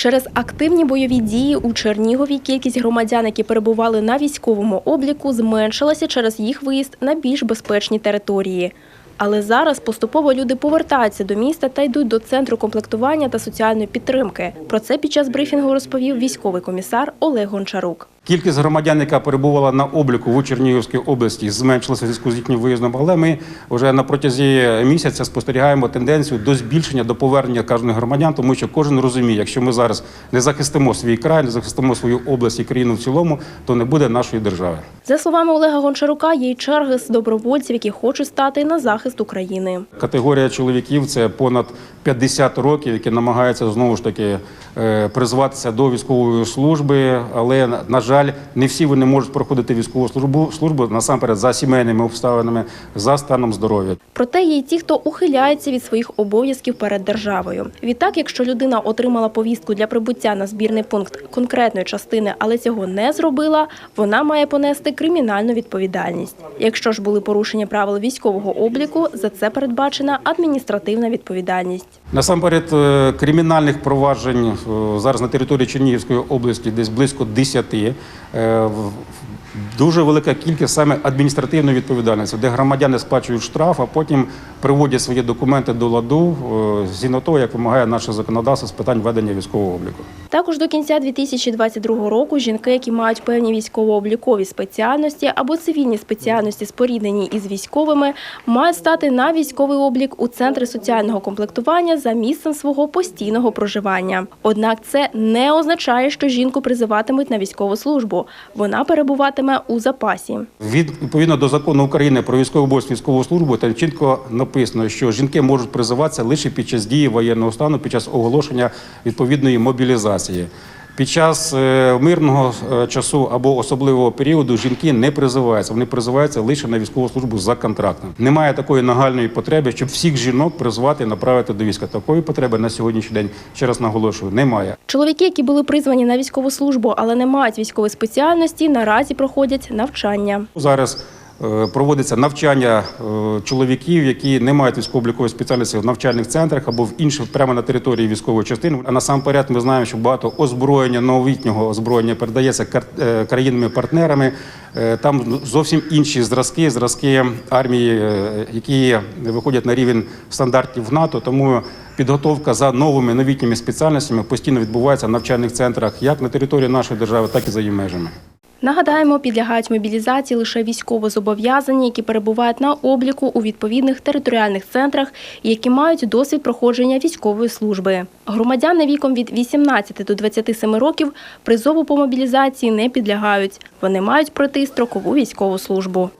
Через активні бойові дії у Чернігові кількість громадян, які перебували на військовому обліку, зменшилася через їх виїзд на більш безпечні території. Але зараз поступово люди повертаються до міста та йдуть до центру комплектування та соціальної підтримки. Про це під час брифінгу розповів військовий комісар Олег Гончарук. Кількість громадян, яка перебувала на обліку в Чернігівській області, зменшилася зв'язку з їхнім виїздом, але ми вже на протязі місяця спостерігаємо тенденцію до збільшення, до повернення кожних громадян, тому що кожен розуміє, якщо ми зараз не захистимо свій край, не захистимо свою область і країну в цілому, то не буде нашої держави. За словами Олега Гончарука, є й черги з добровольців, які хочуть стати на захист України. Категорія чоловіків це понад 50 років, які намагаються знову ж таки е, призватися до військової служби, але на- на жаль, не всі вони можуть проходити військову службу службу насамперед за сімейними обставинами, за станом здоров'я. Проте є й ті, хто ухиляється від своїх обов'язків перед державою. Відтак, якщо людина отримала повістку для прибуття на збірний пункт конкретної частини, але цього не зробила, вона має понести кримінальну відповідальність. Якщо ж були порушення правил військового обліку, за це передбачена адміністративна відповідальність. Насамперед, е, кримінальних проваджень е, зараз на території Чернігівської області десь близько 10. Е, Дуже велика кількість саме адміністративної відповідальності, де громадяни сплачують штраф, а потім приводять свої документи до ладу згідно того, як вимагає наше законодавство з питань ведення військового обліку. Також до кінця 2022 року жінки, які мають певні військово-облікові спеціальності або цивільні спеціальності, споріднені із військовими, мають стати на військовий облік у центри соціального комплектування за місцем свого постійного проживання. Однак це не означає, що жінку призиватимуть на військову службу. Вона перебуватиме у запасі. Відповідно до закону України про військову обов'язок військову службу, там чітко написано, що жінки можуть призиватися лише під час дії воєнного стану, під час оголошення відповідної мобілізації. Під час е, мирного е, часу або особливого періоду жінки не призиваються. Вони призиваються лише на військову службу за контрактом. Немає такої нагальної потреби, щоб всіх жінок призвати і направити до війська. Такої потреби на сьогоднішній день ще раз наголошую, немає. Чоловіки, які були призвані на військову службу, але не мають військової спеціальності, наразі проходять навчання. Зараз проводиться навчання е, чоловіків, які не мають військово-облікової спеціальності в навчальних центрах або в інших прямо на території військової частини. А насамперед ми знаємо, що багато озброєння новітнього озброєння передається е, країнами-партнерами. Е, Там зовсім інші зразки, зразки армії, е, які виходять на рівень стандартів НАТО. Тому підготовка за новими новітніми спеціальностями постійно відбувається в навчальних центрах як на території нашої держави, так і за її межами. Нагадаємо, підлягають мобілізації лише військовозобов'язані, які перебувають на обліку у відповідних територіальних центрах і які мають досвід проходження військової служби. Громадяни віком від 18 до 27 років призову по мобілізації не підлягають. Вони мають пройти строкову військову службу.